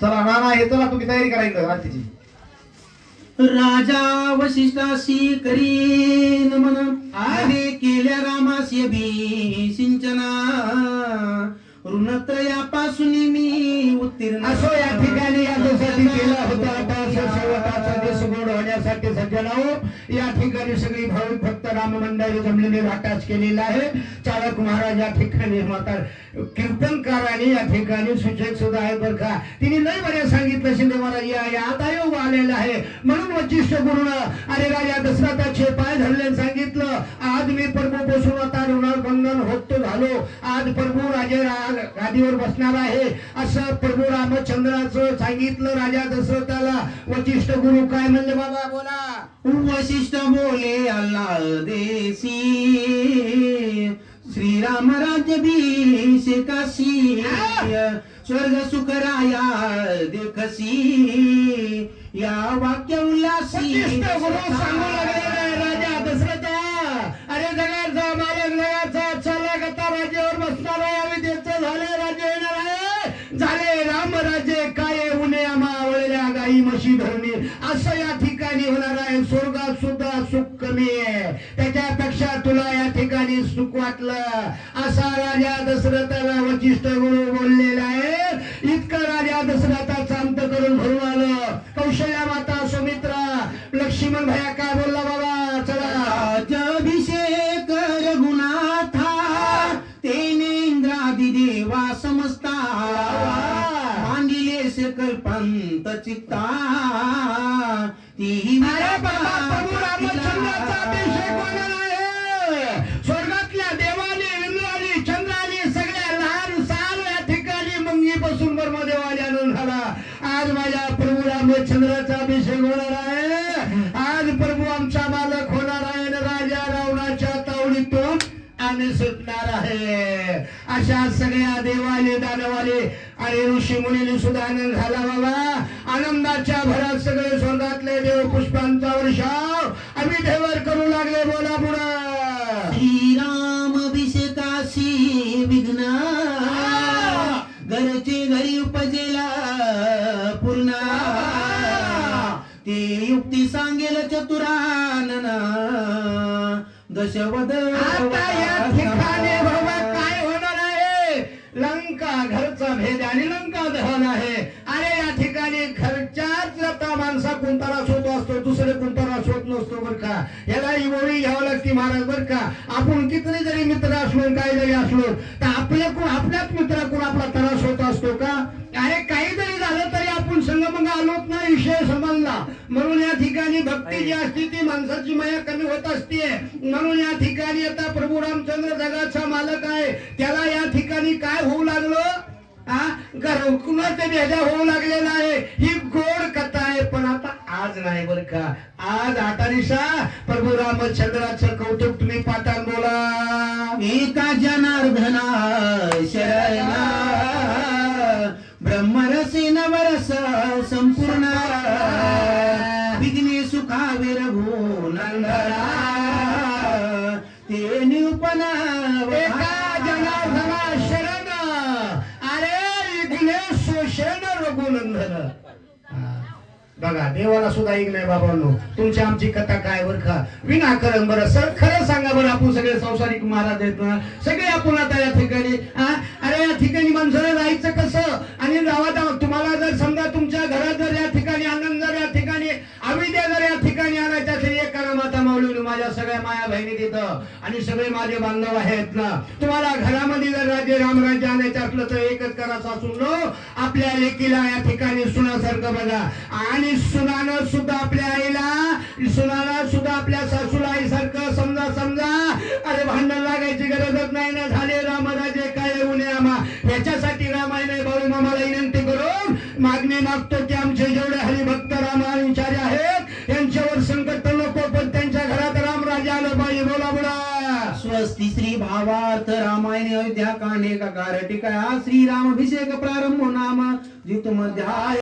चला ना ना हे चला तुम्ही तयारी करायचं रात्रीची. राजा वशिष्ठाशी करी नमन आले केल्या रामाशी बी सिंचना. ऋणत्रयापासून मी उत्तीर्ण. असो या ठिकाणी याच्यासाठी केला होता अभ्यास सेवकाचा देश गोड होण्यासाठी सज्जनाओ या ठिकाणी सगळी भाविक राम मंदिर जमलेले वाटाच केलेला आहे. चालक महाराज या ठिकाणी म्हातार कीर्तनकाराने या ठिकाणी सूचक सुद्धा आहे बरं का. तिने लय बरे सांगितलं शिंदे महाराज या आता योग आलेला आहे. म्हणून वचिष्ठ गुरुनं अरे राजा दशरथाचे आज प्रभू राजे गादीवर बसणार आहे. असं प्रभू रामचंद्राचं सांगितलं राजा दशरथाला. वचिष्ठ गुरु काय म्हणले बाबा? बोला. वशिष्ठ बोले अल्लाह देसी. श्रीराम राज्य काशी स्वर्ग सुख राया देखसी. या वाक्य उल्लासी. गुरु सांगू लागलेला स्वर्गात सुद्धा सुख कमी आहे. त्याच्यापेक्षा तुला या ठिकाणी सुख वाटलं. असा राजा दशरथाला वचिष्ठ गुरु चित्ता. ती अरे बाबा प्रभू रामचंद्राचा अभिषेक होणार आहे. स्वर्गातल्या देवाने इंद्राने चंद्राने सगळ्या लहान सार या ठिकाणी मंगी बसून ब्रह्मदेवाने आनंद झाला आज माझ्या प्रभू रामचंद्राचा अशा सगळ्या देवाले दानवाले आणि ऋषी मुनीने सुद्धा आनंद झाला बाबा. आनंदाच्या भरात सगळे स्वर्गातले देव पुष्पांचा वर्षाव आम्ही देवर करू लागले बोला पुढं. श्रीराम अभिषेकाशी विघ्न. घरचे घरी उपजेला पूर्ण. ते युक्ती सांगेल चतुरानन. दशवद आता या ठिकाणी बाबा काय होणार आहे लंका घरचा लंका दहन आहे. अरे या ठिकाणी घरच्याच त्या माणसा कोणता शोध होत असतो दुसरे कोणता शोध होत नसतो बर का. याला इवळी घ्यावं लागते महाराज बर का. आपण किती जरी मित्र असलो काय जरी असलो तर आपल्या कोण आपल्याच मित्राकडून आपला त्रास होत असतो का? अरे काही जरी झालं तरी आपण संगमंग आलोच ना विषय समजला म्हणून या ठिकाणी भक्ती जी असते ती माणसाची माया कमी होत असते. म्हणून या ठिकाणी आता प्रभू रामचंद्र जगाचा मालक आहे. त्याला या ठिकाणी काय होऊ लागलं? हा कुणाचे भेजा होऊ लागलेला आहे ही गोड कथा आहे पण आता आज नाही बर का. आज आता दिवसा प्रभू रामचंद्राचं कौतुक तुम्ही पाठात बोला. एका जनार्दना शरणा. ब्रह्मरसे नवरस संपूर्ण. विघ्ने सुखावे रघुनंदना ते निरूपण एका जनार्दना शरण शोषण रघुनंदन. बघा देवाला सुद्धा ऐक नाही बाबांनो. तुमची आमची कथा काय बर का? विनाकरण बरं. सर खरं सांगा बरं आपण सगळे संसारिक महाराज आहेत ना? सगळे आपण आता या ठिकाणी हा? अरे या ठिकाणी माणसाला जायचं कसं? आणि गावात तुम्हाला जर समजा तुमच्या घरात जर या ठिकाणी आनंद जर या ठिकाणी अविद्या जर या ठिकाणी आणायच्या असेल एक करा माता माऊली माझ्या सगळ्या माया बहिणी तिथं आणि सगळे माझे बांधव आहेत ना. तुम्हाला घरामध्ये जर राज्य रामराज्य आणायचं असलं तर एकच करा सासून आपल्या लेकीला या ठिकाणी सुनासारखं बघा. आणि सुनानं सुद्धा आपल्या आईला सुनाला सुद्धा आपल्या सासूला आईसारखं समजा समजा. अरे भांडण लागायची गरजच नाही ना झाले रामराजे काय येऊ नये आम्हा. याच्यासाठी रामायण भाऊ मामाला विनंती करून मागणी मागतो की आमचे जेवढे हरिभक्त रामा बाई बोला बुडा स्वस्ती श्री भावार्थ रामायण अयोध्या कांडे का कार टीका श्री राम अभिषेक प्रारंभ नाम जितुमध्याय